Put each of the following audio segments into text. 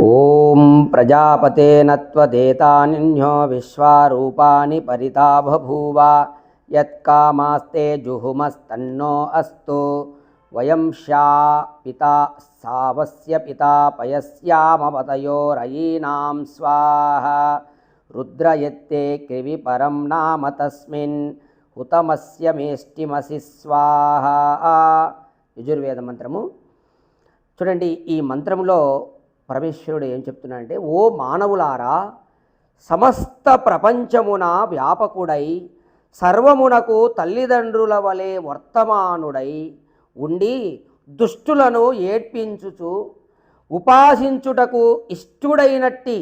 ఓం ప్రజాపతే నత్వదేతానిన్యో విశ్వారూపాని పరితా బభూవ యత్కామాస్తే జుహుమస్తన్నో అస్తు. వయం శా పితా సావస్య పితా పయస్యామపతయోరయీనాం స్వాహ. రుద్రయత్తే క్రివి పరం నామ తస్మిన్ హుతమస్య మేష్టిమసి స్వాహ. యజుర్వేద మంత్రము. చూడండి ఈ మంత్రంలో పరమేశ్వరుడు ఏం చెప్తున్నాడంటే ఓ మానవులారా సమస్త ప్రపంచమున వ్యాపకుడై సర్వమునకు తల్లిదండ్రుల వలె వర్తమానుడై ఉండి దుష్టులను ఏడ్పించుచు ఉపాసించుటకు ఇష్టుడైనట్టి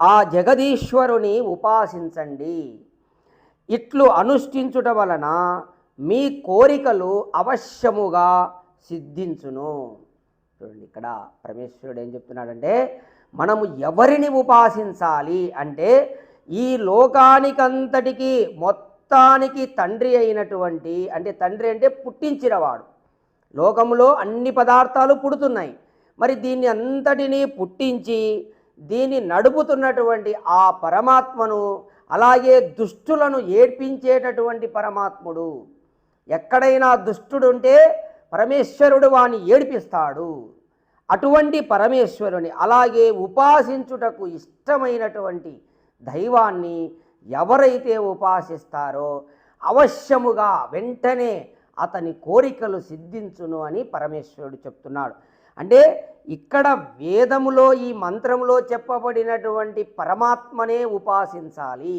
ఆ జగదీశ్వరుని ఉపాసించండి. ఇట్లు అనుష్ఠించుట వలన మీ కోరికలు అవశ్యముగా సిద్ధించును. చూడండి ఇక్కడ పరమేశ్వరుడు ఏం చెప్తున్నాడంటే మనము ఎవరిని ఉపాసించాలి అంటే ఈ లోకానికంతటికి మొత్తానికి తండ్రి అయినటువంటి అంటే తండ్రి అంటే పుట్టించినవాడు. లోకంలో అన్ని పదార్థాలు పుడుతున్నాయి. మరి దీన్ని అంతటినీ పుట్టించి దీన్ని నడుపుతున్నటువంటి ఆ పరమాత్మను అలాగే దుష్టులను ఏడ్పించేటటువంటి పరమాత్ముడు. ఎక్కడైనా దుష్టుడుంటే పరమేశ్వరుడు వాణి ఏడిపిస్తాడు. అటువంటి పరమేశ్వరుని అలాగే ఉపాసించుటకు ఇష్టమైనటువంటి దైవాన్ని ఎవరైతే ఉపాసిస్తారో అవశ్యముగా వెంటనే అతని కోరికలు సిద్ధించును అని పరమేశ్వరుడు చెప్తున్నాడు. అంటే ఇక్కడ వేదములో ఈ మంత్రంలో చెప్పబడినటువంటి పరమాత్మనే ఉపాసించాలి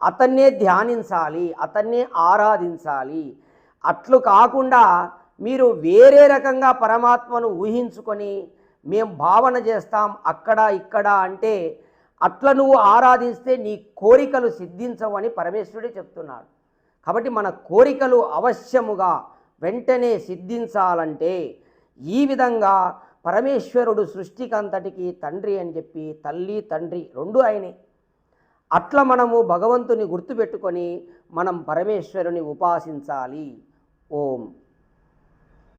అతన్నే ధ్యానించాలి అతన్నే ఆరాధించాలి. అట్లు కాకుండా మీరు వేరే రకంగా పరమాత్మను ఊహించుకొని మేము భావన చేస్తాం అక్కడ ఇక్కడ అంటే అట్లా నువ్వు ఆరాధిస్తే నీ కోరికలు సిద్ధించవని పరమేశ్వరుడే చెప్తున్నాడు. కాబట్టి మన కోరికలు అవశ్యముగా వెంటనే సిద్ధించాలంటే ఈ విధంగా పరమేశ్వరుడు సృష్టికంతటికి తండ్రి అని చెప్పి తల్లి తండ్రి రెండు ఆయనే. అట్లా మనము భగవంతుని గుర్తుపెట్టుకొని మనం పరమేశ్వరుని ఉపాసించాలి. ఓం.